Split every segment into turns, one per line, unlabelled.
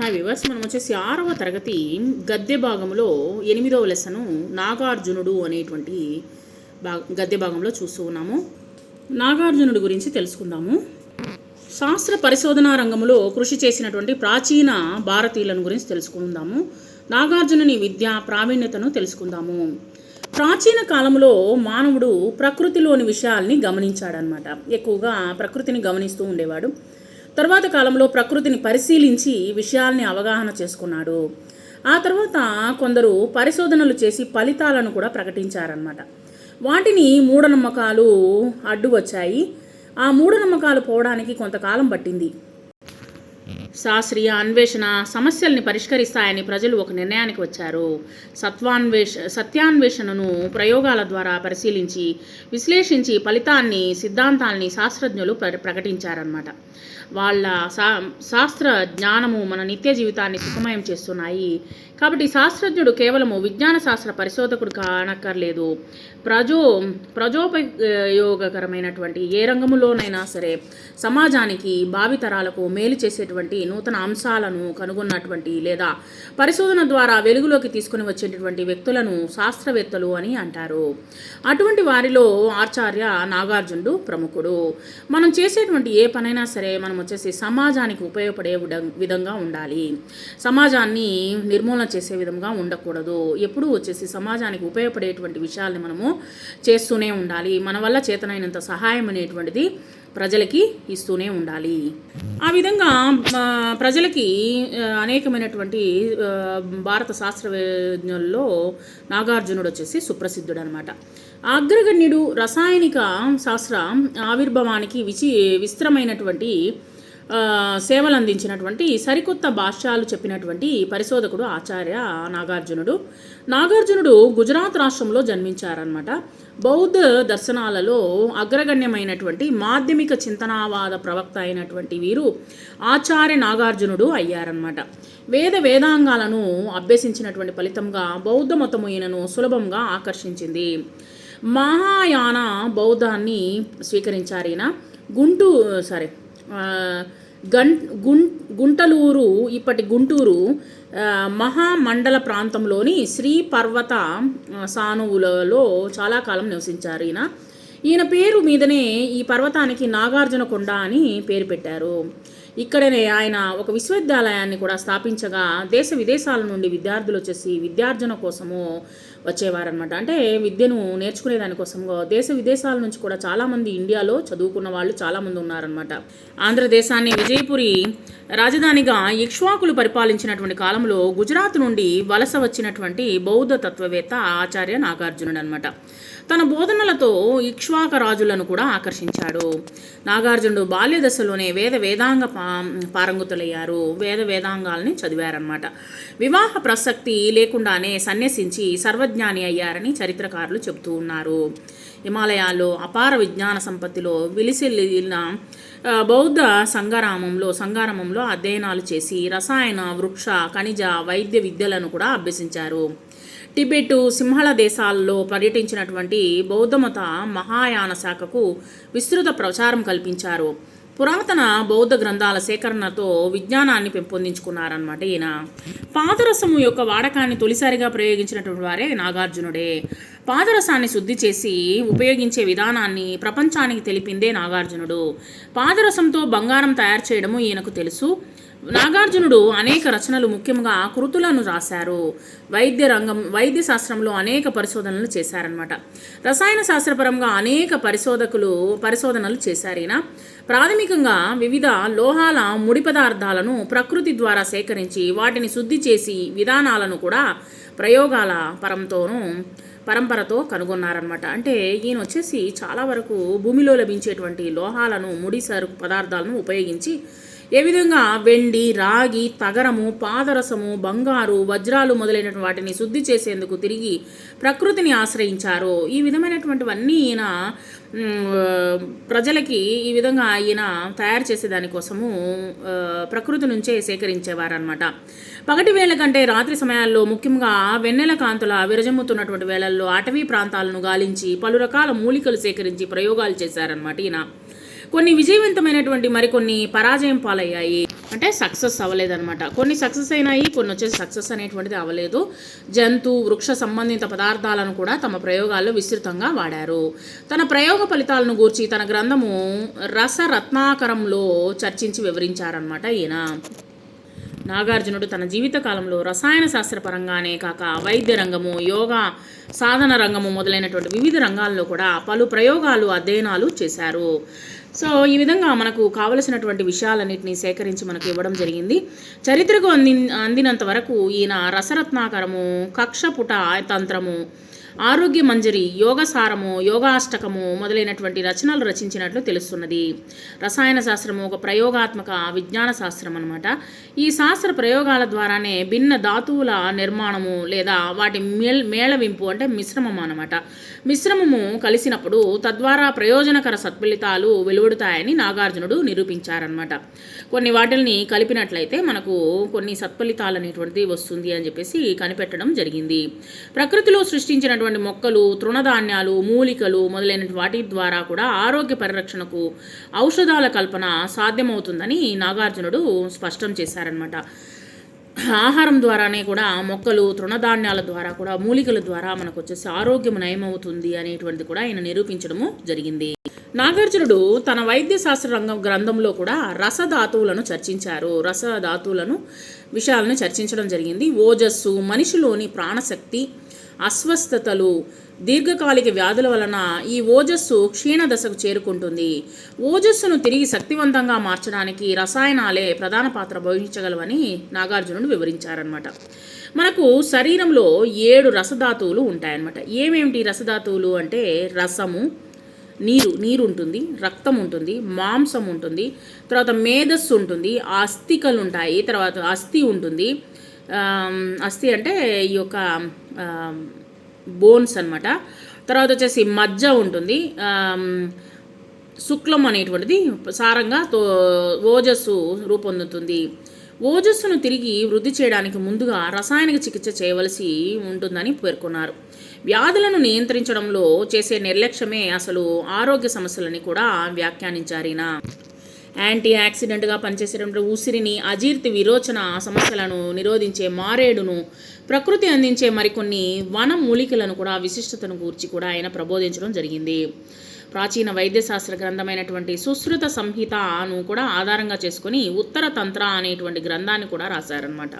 Hi viewers మనం వచ్చేసి ఆరవ తరగతి గద్య భాగంలో ఎనిమిదవ లెసను నాగార్జునుడు అనేటువంటి భా గద్య భాగంలో చూస్తూ ఉన్నాము. నాగార్జునుడి గురించి తెలుసుకుందాము. శాస్త్ర పరిశోధనా రంగంలో కృషి చేసినటువంటి ప్రాచీన భారతీయులను గురించి తెలుసుకుందాము. నాగార్జునుని విద్య ప్రావీణ్యతను తెలుసుకుందాము. ప్రాచీన కాలంలో మానవుడు ప్రకృతిలోని విషయాల్ని గమనించాడనమాట ఎక్కువగా ప్రకృతిని గమనిస్తూ ఉండేవాడు. తర్వాత కాలంలో ప్రకృతిని పరిశీలించి విషయాల్ని అవగాహన చేసుకున్నాడు. ఆ తర్వాత కొందరు పరిశోధనలు చేసి ఫలితాలను కూడా ప్రకటించారనమాట వాటిని మూఢనమ్మకాలు అడ్డు వచ్చాయి ఆ మూఢనమ్మకాలు పోవడానికి కొంతకాలం పట్టింది. శాస్త్రీయ అన్వేషణ సమస్యల్ని పరిష్కరిస్తాయని ప్రజలు ఒక నిర్ణయానికి వచ్చారు. సత్వాన్వేష సత్యాన్వేషణను ప్రయోగాల ద్వారా పరిశీలించి విశ్లేషించి ఫలితాన్ని సిద్ధాంతాల్ని శాస్త్రజ్ఞులు ప్ర ప్రకటించారన్నమాట. వాళ్ళ శా శాస్త్ర జ్ఞానము మన నిత్య జీవితాన్ని సుఖమయం చేస్తున్నాయి. కాబట్టి శాస్త్రజ్ఞుడు కేవలము విజ్ఞాన శాస్త్ర పరిశోధకుడు కానక్కర్లేదు. ప్రజో ప్రజోపయోగకరమైనటువంటి ఏ రంగములోనైనా సరే సమాజానికి భావితరాలకు మేలు చేసేటువంటి నూతన అంశాలను కనుగొన్నటువంటి లేదా పరిశోధన ద్వారా వెలుగులోకి తీసుకుని వచ్చేటటువంటి వ్యక్తులను శాస్త్రవేత్తలు అని అంటారు. అటువంటి వారిలో ఆచార్య నాగార్జునుడు ప్రముఖుడు. మనం చేసేటువంటి ఏ పనైనా సరే మనం వచ్చేసి సమాజానికి ఉపయోగపడే విధం- విధంగా ఉండాలి. సమాజాన్ని నిర్మూలన చేసే విధంగా ఉండకూడదు. ఎప్పుడూ వచ్చేసి సమాజానికి ఉపయోగపడేటువంటి విషయాల్ని మనము చేస్తూనే ఉండాలి. మన వల్ల చేతనైనంత సహాయం అనేటువంటిది ప్రజలకి ఇస్తూనే ఉండాలి. ఆ విధంగా ప్రజలకి అనేకమైనటువంటి భారత శాస్త్రవేజ్ఞుల్లో నాగార్జునుడు వచ్చేసి సుప్రసిద్ధుడు అనమాట అగ్రగణ్యుడు రసాయనిక శాస్త్ర ఆవిర్భావానికి విచి విస్తరమైనటువంటి సేవలు అందించినటువంటి సరికొత్త భాష్యాలు చెప్పినటువంటి పరిశోధకుడు ఆచార్య నాగార్జునుడు. నాగార్జునుడు గుజరాత్ రాష్ట్రంలో జన్మించారనమాట బౌద్ధ దర్శనాలలో అగ్రగణ్యమైనటువంటి మాధ్యమిక చింతనావాద ప్రవక్త అయినటువంటి వీరు ఆచార్య నాగార్జునుడు అయ్యారనమాట వేద వేదాంగాలను అభ్యసించినటువంటి ఫలితంగా బౌద్ధ మతము ఈయనను సులభంగా ఆకర్షించింది. మహాయాన బౌద్ధాన్ని స్వీకరించారు ఈయన. గుంటూ సారీ గం గుం గుంటలూరు ఇప్పటి గుంటూరు మహామండల ప్రాంతంలోని శ్రీ పర్వత సానువులలో చాలా కాలం నివసించారు ఈయన. ఈయన పేరు మీదనే ఈ పర్వతానికి నాగార్జున కొండ అని పేరు పెట్టారు. ఇక్కడనే ఆయన ఒక విశ్వవిద్యాలయాన్ని కూడా స్థాపించగా దేశ విదేశాల నుండి విద్యార్థులు వచ్చేసి విద్యార్జన కోసము వచ్చేవారనమాట అంటే విద్యను నేర్చుకునే దానికోసం దేశ విదేశాల నుంచి కూడా చాలామంది ఇండియాలో చదువుకున్న వాళ్ళు చాలామంది ఉన్నారనమాట ఆంధ్రదేశాన్ని విజయపురి రాజధానిగా ఇక్ష్వాకులు పరిపాలించినటువంటి కాలంలో గుజరాత్ నుండి వలస వచ్చినటువంటి బౌద్ధ తత్వవేత్త ఆచార్య నాగార్జునుడు అనమాట తన బోధనలతో ఇక్ష్వాక రాజులను కూడా ఆకర్షించాడు. నాగార్జునుడు బాల్య దశలోనే వేద వేదాంగ పారంగుతులయ్యారు. వేద వేదాంగాల్ని చదివారనమాట వివాహ ప్రసక్తి లేకుండానే సన్యసించి సర్వజ్ఞాని అయ్యారని చరిత్రకారులు చెబుతూ ఉన్నారు. హిమాలయాల్లో అపార విజ్ఞాన సంపత్తిలో విలిసిల్లిన బౌద్ధ సంగారామంలో సంగారామంలో అధ్యయనాలు చేసి రసాయన వృక్ష ఖనిజ వైద్య విద్యలను కూడా అభ్యసించారు. టిబెట్ సింహళ దేశాల్లో పర్యటించినటువంటి బౌద్ధమత మహాయాన శాఖకు విస్తృత ప్రచారం కల్పించారు. పురాతన బౌద్ధ గ్రంథాల సేకరణతో విజ్ఞానాన్ని పెంపొందించుకున్నారనమాట ఈయన. పాదరసము యొక్క వాడకాన్ని తొలిసారిగా ప్రయోగించినటువంటి వారే నాగార్జునుడే. పాదరసాన్ని శుద్ధి చేసి ఉపయోగించే విధానాన్ని ప్రపంచానికి తెలిపిందే నాగార్జునుడు. పాదరసంతో బంగారం తయారు చేయడము ఈయనకు తెలుసు. నాగార్జునుడు అనేక రచనలు ముఖ్యంగా కృతులను రాశారు. వైద్య రంగం వైద్య శాస్త్రంలో అనేక పరిశోధనలు చేశారనమాట రసాయన శాస్త్రపరంగా అనేక పరిశోధకులు పరిశోధనలు చేశారు. ఈయన ప్రాథమికంగా వివిధ లోహాల ముడి పదార్థాలను ప్రకృతి ద్వారా సేకరించి వాటిని శుద్ధి చేసి విధానాలను కూడా ప్రయోగాల పరంతోనూ పరంపరతో కనుగొన్నారనమాట అంటే ఈయన వచ్చేసి చాలా వరకు భూమిలో లభించేటువంటి లోహాలను ముడి సరుకు పదార్థాలను ఉపయోగించి ఏ విధంగా వెండి రాగి తగరము పాదరసము బంగారు వజ్రాలు మొదలైనటువంటి వాటిని శుద్ధి చేసేందుకు తిరిగి ప్రకృతిని ఆశ్రయించారు. ఈ విధమైనటువంటివన్నీ ఈయన ప్రజలకి ఈ విధంగా ఈయన తయారు చేసే దానికోసము ప్రకృతి నుంచే సేకరించేవారనమాట పగటి వేళ కంటే రాత్రి సమయాల్లో ముఖ్యంగా వెన్నెల కాంతుల విరజమ్ముతున్నటువంటి వేళల్లో అటవీ ప్రాంతాలను గాలించి పలు రకాల మూలికలు సేకరించి ప్రయోగాలు చేశారనమాట ఈయన. కొన్ని విజయవంతమైనటువంటి మరికొన్ని పరాజయం పాలయ్యాయి. అంటే సక్సెస్ అవ్వలేదన్నమాట. కొన్ని సక్సెస్ అయినాయి కొన్ని వచ్చేసి సక్సెస్ అనేటువంటిది అవ్వలేదు. జంతు వృక్ష సంబంధిత పదార్థాలను కూడా తమ ప్రయోగాల్లో విస్తృతంగా వాడారు. తన ప్రయోగ ఫలితాలను గూర్చి తన గ్రంథము రసరత్నాకరంలో చర్చించి వివరించారనమాట ఈయన. నాగార్జునుడు తన జీవితకాలంలో రసాయన శాస్త్ర పరంగానే కాక వైద్య రంగము యోగా సాధన రంగము మొదలైనటువంటి వివిధ రంగాల్లో కూడా పలు ప్రయోగాలు అధ్యయనాలు చేశారు. సో ఈ విధంగా మనకు కావలసినటువంటి విషయాలన్నింటినీ సేకరించి మనకు ఇవ్వడం జరిగింది. చరిత్రకు అంది అందినంత వరకు ఈయన రసరత్నాకరము కక్షపుట తంత్రము ఆరోగ్య మంజరి యోగసారము యోగాష్టకము మొదలైనటువంటి రచనలు రచించినట్లు తెలుస్తున్నది. రసాయన శాస్త్రము ఒక ప్రయోగాత్మక విజ్ఞాన శాస్త్రం అనమాట ఈ శాస్త్ర ప్రయోగాల ద్వారానే భిన్న ధాతువుల నిర్మాణము లేదా వాటి మేల్ మేళవింపు అంటే మిశ్రమం అనమాట మిశ్రమము కలిసినప్పుడు తద్వారా ప్రయోజనకర సత్ఫలితాలు వెలువడుతాయని నాగార్జునుడు నిరూపించారనమాట కొన్ని వాటిల్ని కలిపినట్లయితే మనకు కొన్ని సత్ఫలితాలు అనేటువంటిది వస్తుంది అని చెప్పేసి కనిపెట్టడం జరిగింది. ప్రకృతిలో ఉన్నటువంటి మొక్కలు తృణధాన్యాలు మూలికలు మొదలైన వాటి ద్వారా కూడా ఆరోగ్య పరిరక్షణకు ఔషధాల కల్పన సాధ్యమవుతుందని నాగార్జునుడు స్పష్టం చేశారనమాట ఆహారం ద్వారానే కూడా మొక్కలు తృణధాన్యాల ద్వారా కూడా మూలికల ద్వారా మనకు వచ్చేసి ఆరోగ్యం నయమవుతుంది అనేటువంటిది కూడా ఆయన నిరూపించడము జరిగింది. నాగార్జునుడు తన వైద్య శాస్త్ర రంగం గ్రంథంలో కూడా రసధాతువులను చర్చించారు. రసధాతువులను విషయాలను చర్చించడం జరిగింది. ఓజస్సు మనిషిలోని ప్రాణశక్తి అస్వస్థతలు దీర్ఘకాలిక వ్యాధుల వలన ఈ ఓజస్సు క్షీణ దశకు చేరుకుంటుంది. ఓజస్సును తిరిగి శక్తివంతంగా మార్చడానికి రసాయనాలే ప్రధాన పాత్ర వహించగలవని నాగార్జునుడు వివరించారనమాట మనకు శరీరంలో ఏడు రసధాతువులు ఉంటాయన్నమాట. ఏమేమిటి రసధాతువులు అంటే రసము నీరు నీరు ఉంటుంది రక్తం ఉంటుంది మాంసం ఉంటుంది తర్వాత మేధస్సు ఉంటుంది అస్థికలు ఉంటాయి తర్వాత అస్థి ఉంటుంది అస్థి అంటే ఈ యొక్క బోన్స్ అన్నమాట. తర్వాత వచ్చేసి మజ్జ ఉంటుంది. శుక్లం అనేటువంటిది సారంగా తో ఓజస్సు రూపొందుతుంది. ఓజస్సును తిరిగి వృద్ధి చేయడానికి ముందుగా రసాయనిక చికిత్స చేయవలసి ఉంటుందని పేర్కొన్నారు. వ్యాధులను నియంత్రించడంలో చేసే నిర్లక్ష్యమే అసలు ఆరోగ్య సమస్యలని కూడా వ్యాఖ్యానించారినా యాంటీ యాక్సిడెంట్గా పనిచేసేటువంటి ఉసిరిని అజీర్తి విరోచన సమస్యలను నిరోధించే మారేడును ప్రకృతి అందించే మరికొన్ని వన మూలికలను కూడా విశిష్టతను గూర్చి కూడా ఆయన ప్రబోధించడం జరిగింది. ప్రాచీన వైద్యశాస్త్ర గ్రంథమైనటువంటి సుశ్రుత సంహితను కూడా ఆధారంగా చేసుకుని ఉత్తర తంత్ర అనేటువంటి గ్రంథాన్ని కూడా రాశారనమాట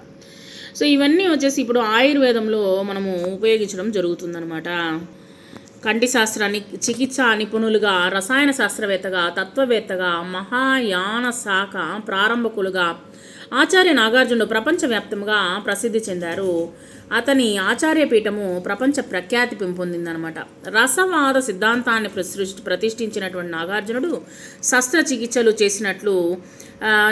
సో ఇవన్నీ వచ్చేసి ఇప్పుడు ఆయుర్వేదంలో మనము ఉపయోగించడం జరుగుతుందనమాట కంటి శాస్త్రాన్ని చికిత్సా నిపుణులుగా రసాయన శాస్త్రవేత్తగా తత్వవేత్తగా మహాయాన శాఖ ప్రారంభకులుగా ఆచార్య నాగార్జునుడు ప్రపంచవ్యాప్తంగా ప్రసిద్ధి చెందారు. అతని ఆచార్యపీఠము ప్రపంచ ప్రఖ్యాతి పెంపొందిందనమాట. రసవాద సిద్ధాంతాన్ని ప్రసృష్టి ప్రతిష్ఠించినటువంటి నాగార్జునుడు శస్త్రచికిత్సలు చేసినట్లు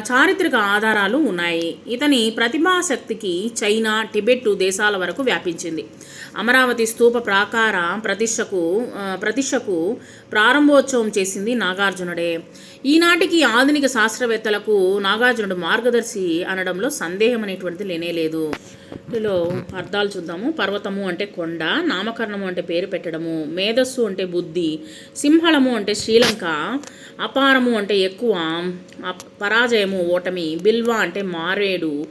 చారిత్రక ఆధారాలు ఉన్నాయి. ఇతని ప్రతిభాశక్తికి చైనా టిబెట్ దేశాల వరకు వ్యాపించింది. అమరావతి స్తూప ప్రాకార ప్రతిష్టకు ప్రతిష్టకు ప్రారంభోత్సవం చేసింది నాగార్జునుడే. ఈనాటికి ఆధునిక శాస్త్రవేత్తలకు నాగార్జునుడు మార్గదర్శి అనడంలో సందేహం అనేటువంటిది లేనేలేదు. ఇందులో అర్థాలు చూద్దాము. పర్వతము అంటే కొండ నామకరణము అంటే పేరు పెట్టడము మేధస్సు అంటే బుద్ధి సింహళము అంటే శ్రీలంక అపారము అంటే ఎక్కువ అప్- పరాజయము ఓటమి బిల్వ అంటే మారేడు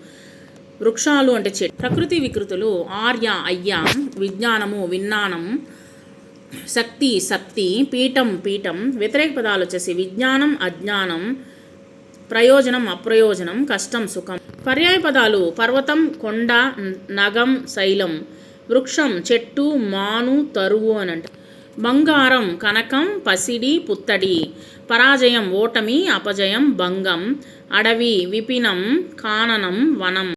వృక్షాలు అంటే చెట్టు. ప్రకృతి వికృతులు ఆర్య అయ్య విజ్ఞానము విజ్ఞానం శక్తి శక్తి పీఠం పీఠం. వ్యతిరేక పదాలు వచ్చేసి విజ్ఞానం అజ్ఞానం ప్రయోజనం అప్రయోజనం కష్టం సుఖం. పర్యాయ పదాలు పర్వతం కొండ నగం శైలం వృక్షం చెట్టు మాను తరువు అని అంట బంగారం కనకం పసిడి పుత్తడి. పరాజయం ఓటమి అపజయం భంగం. అడవి విపినం కాననం వనం.